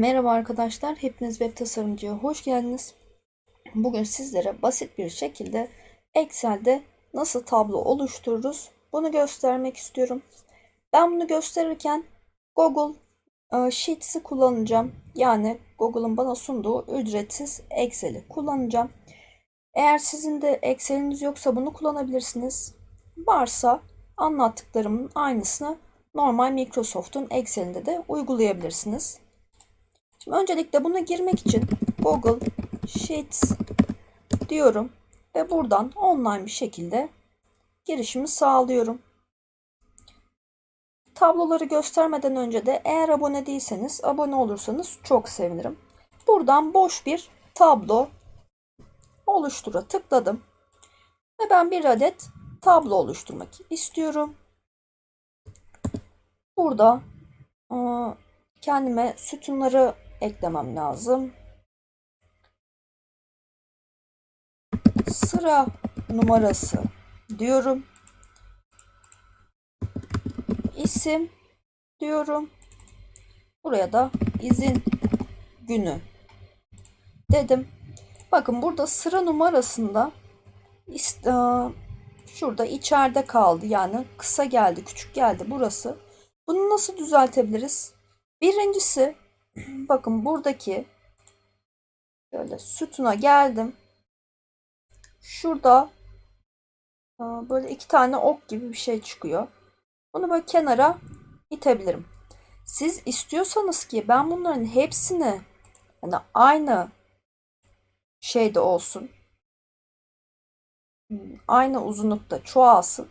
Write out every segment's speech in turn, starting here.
Merhaba arkadaşlar, hepiniz web tasarımcıya hoş geldiniz. Bugün sizlere basit bir şekilde Excel'de nasıl tablo oluştururuz bunu göstermek istiyorum. Ben bunu gösterirken Google e, Sheets'i kullanacağım. Yani Google'ın bana sunduğu ücretsiz Excel'i kullanacağım. Eğer sizin de Excel'iniz yoksa bunu kullanabilirsiniz. Varsa anlattıklarımın aynısını normal Microsoft'un Excel'inde de uygulayabilirsiniz. Şimdi öncelikle buna girmek için Google Sheets diyorum ve buradan online bir şekilde girişimi sağlıyorum. Tabloları göstermeden önce de eğer abone değilseniz abone olursanız çok sevinirim. Buradan boş bir tablo oluştura tıkladım. Ve ben bir adet tablo oluşturmak istiyorum. Burada kendime sütunları eklemem lazım. Sıra numarası diyorum. İsim diyorum. Buraya da izin günü dedim. Bakın burada sıra numarasında şurada içeride kaldı. Yani kısa geldi, küçük geldi burası. Bunu nasıl düzeltebiliriz? Birincisi bakın buradaki böyle sütuna geldim. Şurada böyle iki tane ok gibi bir şey çıkıyor. Bunu böyle kenara itebilirim. Siz istiyorsanız ki ben bunların hepsini yani aynı şeyde olsun. Aynı uzunlukta çoğalsın.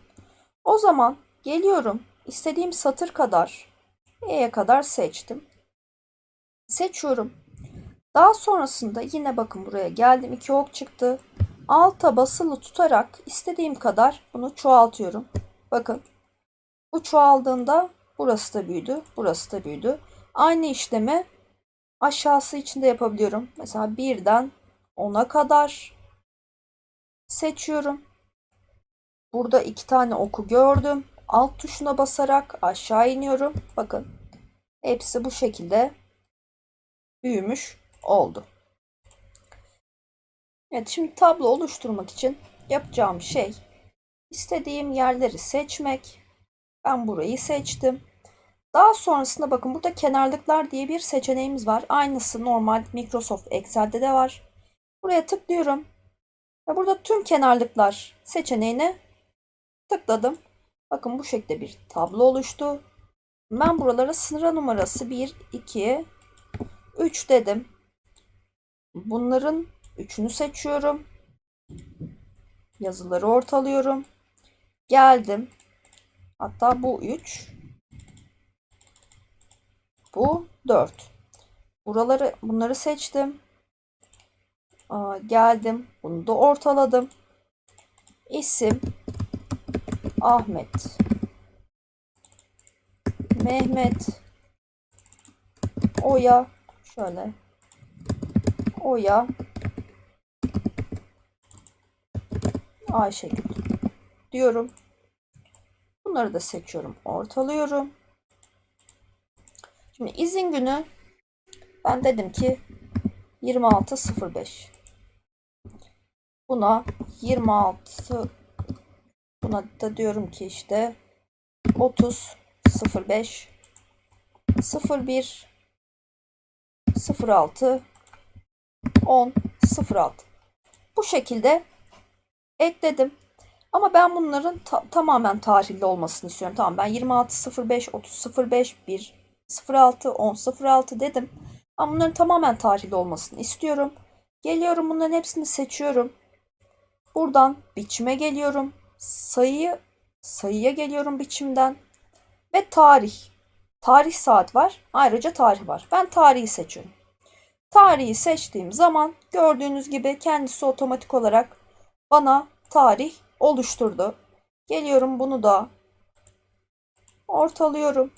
O zaman geliyorum istediğim satır kadar E'ye kadar seçtim seçiyorum. Daha sonrasında yine bakın buraya geldim. iki ok çıktı. Alta basılı tutarak istediğim kadar bunu çoğaltıyorum. Bakın. Bu çoğaldığında burası da büyüdü. Burası da büyüdü. Aynı işlemi aşağısı için de yapabiliyorum. Mesela birden 10'a kadar seçiyorum. Burada iki tane oku gördüm. Alt tuşuna basarak aşağı iniyorum. Bakın. Hepsi bu şekilde büyümüş oldu. Evet şimdi tablo oluşturmak için yapacağım şey istediğim yerleri seçmek. Ben burayı seçtim. Daha sonrasında bakın burada kenarlıklar diye bir seçeneğimiz var. Aynısı normal Microsoft Excel'de de var. Buraya tıklıyorum. Ve burada tüm kenarlıklar seçeneğine tıkladım. Bakın bu şekilde bir tablo oluştu. Ben buralara sıra numarası 1, 2, 3 dedim. Bunların üçünü seçiyorum. Yazıları ortalıyorum. Geldim. Hatta bu 3. Bu 4. Buraları bunları seçtim. Aa, geldim. Bunu da ortaladım. İsim Ahmet Mehmet Oya Şöyle. Oya. Ayşegül. Diyorum. Bunları da seçiyorum. Ortalıyorum. Şimdi izin günü ben dedim ki 26.05. Buna 26 buna da diyorum ki işte 30.05 01 06 10 06 bu şekilde ekledim. Ama ben bunların ta tamamen tarihli olmasını istiyorum. Tamam ben 26 05 30 05 1 06 10 06 dedim. Ama bunların tamamen tarihli olmasını istiyorum. Geliyorum bunların hepsini seçiyorum. Buradan biçime geliyorum. Sayıyı sayıya geliyorum biçimden ve tarih. Tarih saat var. Ayrıca tarih var. Ben tarihi seçiyorum. Tarihi seçtiğim zaman gördüğünüz gibi kendisi otomatik olarak bana tarih oluşturdu. Geliyorum bunu da ortalıyorum.